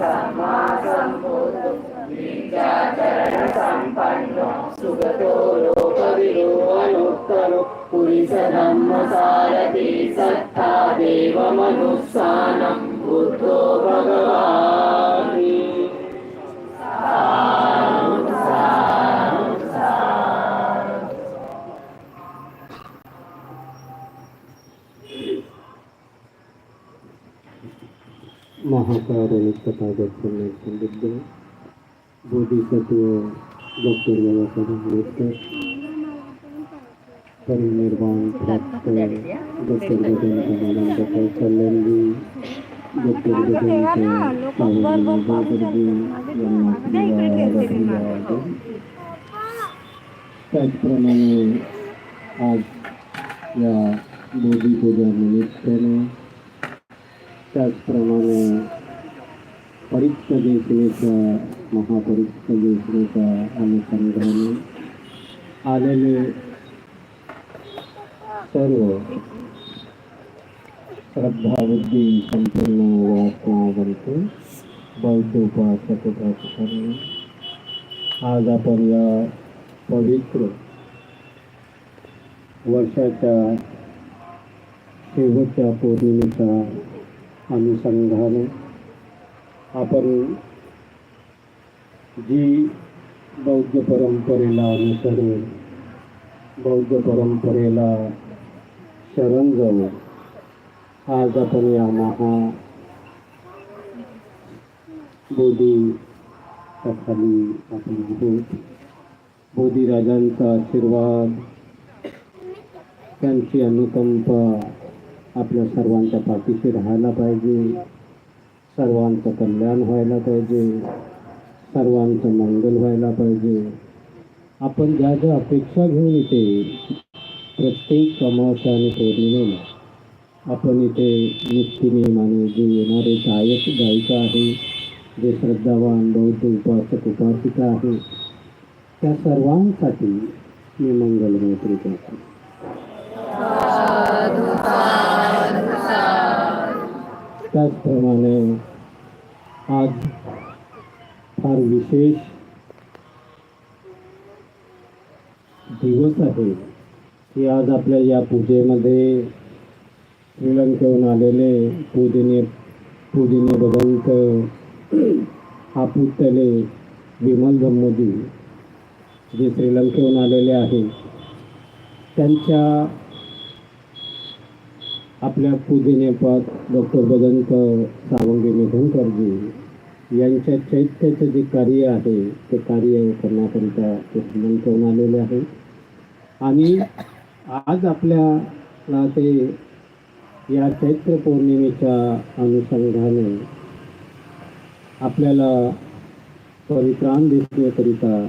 สัมมาสัมพุทโธวิจจารณสัมปันโนสุขโตโลกวิโรนุตตโรปุริสธัมมสารติสัทธาเดวมนุสสานังพุทโธภะคะวา महाकारुणिक Tathagata Buddha Bodhisattva doctor Babasaheb Ambedkar परिनिर्वाण प्राप्त doctor गगनचा कल्याणजी डॉक्टर गगनचे त्याचप्रमाणे आज या बोधी पूजा निमित्ताने त्याचप्रमाणे परीक्षा देशनेचा महापरीक्षा देशनेचा अनुषंगाने आलेले सर्व श्रद्धाबुद्धी संपूर्ण वाचनावंत बौद्ध उपासक उपासकांनी आज आपण या पवित्र वर्षाच्या शेवटच्या पौर्णिमेच्या अनुषंगाने आपण जी बौद्ध परंपरेला अनुसरून बौद्ध परंपरेला शरण जाऊ आज आपण या महा बोधी खाली आपण आहोत. बोधीराजांचा आशीर्वाद त्यांची अनुकंपा आपल्या सर्वांच्या पाठीशी राहायला पाहिजे. सर्वांचं कल्याण व्हायला पाहिजे. सर्वांचं मंगल व्हायला पाहिजे. आपण ज्या अपेक्षा घेऊन इथे प्रत्येक अमावस्या आणि पौर्णिमेला आपण इथे नित्यनियमाने जे येणारे गायक, गायिका आहे, जे श्रद्धावान, बौद्ध, उपासक, उपासिका त्या सर्वांसाठी मी मंगलमय करीत असतो त्याचप्रमाणे आज फार विशेष दिवस आहे की आज आपल्या या पूजेमध्ये श्रीलंकेहून आलेले पूजनीय पूजनीय भगवंत आपुतले विमल धम्मोजी जे श्रीलंकेहून आलेले आहेत त्यांच्या आपल्या पूजनीय डॉक्टर भगवंत सावंगी निधनकरजी यांच्या चैत्याचं जे कार्य आहे ते कार्य करण्याकरिता ते श्रीलंकेहून आलेले आहे. आणि आज आपल्याला ते या चैत्र पौर्णिमेच्या अनुषंगाने आपल्याला परित्राण दिसण्याकरिता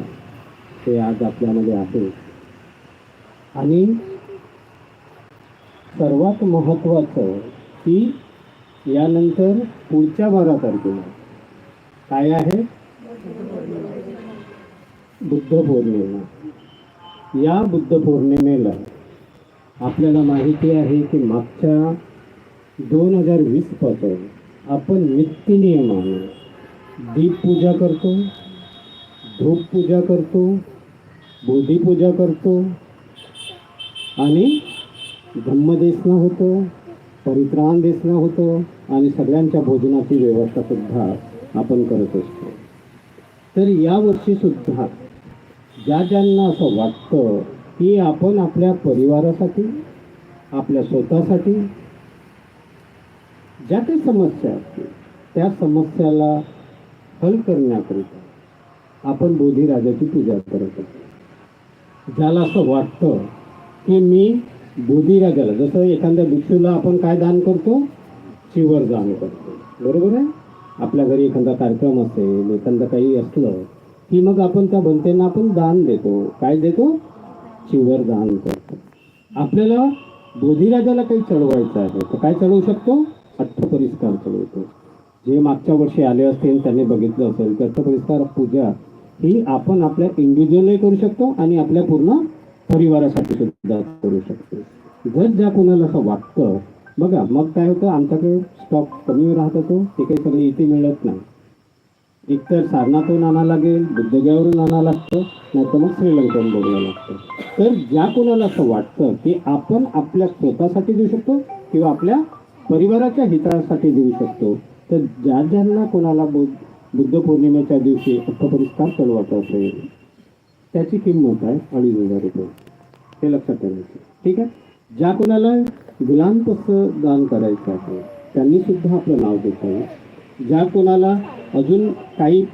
ते आज आपल्यामध्ये आहे. आणि सर्वात महत्त्वाचं की यानंतर पुढच्या बारा तारखेला काय आहे? बुद्ध पौर्णिमा. या बुद्ध पौर्णिमेला आपल्याला माहिती आहे की मागच्या दोन हजार वीसपासून आपण नित्यनियमाने दीपपूजा करतो धूप पूजा करतो बोधीपूजा करतो आणि धम्मदेशनं होतं परित्राण देसना होतं आणि सगळ्यांच्या भोजनाची व्यवस्था सुद्धा आपण करत असतो. तर यावर्षी सुद्धा ज्या ज्यांना असं वाटतं की आपण आपल्या परिवारासाठी आपल्या स्वतःसाठी ज्या काही समस्या असतील त्या समस्याला हल करण्याकरिता आपण बोधीराजाची पूजा करत असतो. ज्याला असं वाटतं की मी बोधीराजाला जसं एखाद्या भिक्षूला आपण काय दान करतो? चिवर दान करतो. बरोबर आहे? आपल्या घरी एखादा कार्यक्रम असेल एखादं काही असलं की मग आपण त्या भंतेंना आपण दान देतो. काय देतो? चिवर दान करतो. आपल्याला बोधीराजाला काही चढवायचं आहे तर काय चढवू शकतो? अठ्ठपरिष्कार चढवतो. जे मागच्या वर्षी आले असतील त्यांनी बघितलं असेल की अठ्ठपरिष्कार पूजा ही आपण आपल्या इंडिव्हिज्युअलही करू शकतो आणि आपल्या पूर्ण परिवारासाठी सुद्धा करू शकतो. जर ज्या कोणाला असं वाटतं बघा मग काय होतं आमच्याकडे स्टॉक कमी राहत होतो ते काही सगळे इथे मिळत नाही. एकतर सारनाथून आणा लागेल बुद्धगयावरून आणा लागतं नाही तर मग श्रीलंकेहून बोलवावं लागतं. तर ज्या कोणाला असं वाटतं की आपण आपल्या स्वतःसाठी देऊ शकतो किंवा आपल्या परिवाराच्या हितासाठी देऊ शकतो. तर ज्या ज्यांना कोणाला बुद्ध बुद्ध पौर्णिमेच्या दिवशी अर्थपरिष्कार चळवत असेल त्याची किंमत आहे अडीच हजार रुपये हे लक्षात ठेवायचं. ठीक आहे? ज्या कोणाला गुलामपसं दान करायचं आहे त्यांनी सुद्धा आपलं नाव देता ज्या कोणाला अजून काही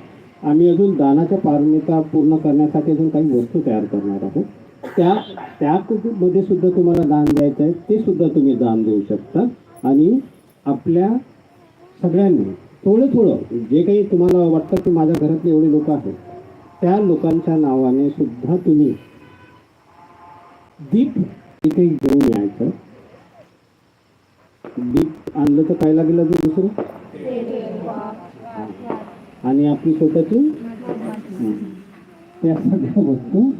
आम्ही अजून दानाच्या पारमिता पूर्ण करण्यासाठी अजून काही वस्तू तयार करणार आहोत त्या त्यामध्ये सुद्धा तुम्हाला दान द्यायचं आहे ते सुद्धा तुम्ही दान देऊ शकता. आणि आपल्या सगळ्यांनी थोडं थोडं जे काही तुम्हाला वाटतं की माझ्या घरातले एवढे लोक आहेत त्या लोकांच्या नावाने सुद्धा तुम्ही दीप इथे घेऊन यायचं. दीप आणलं तर काय लागेल अजून दुसरं? आणि आपली स्वतःची. त्या सगळ्या वस्तू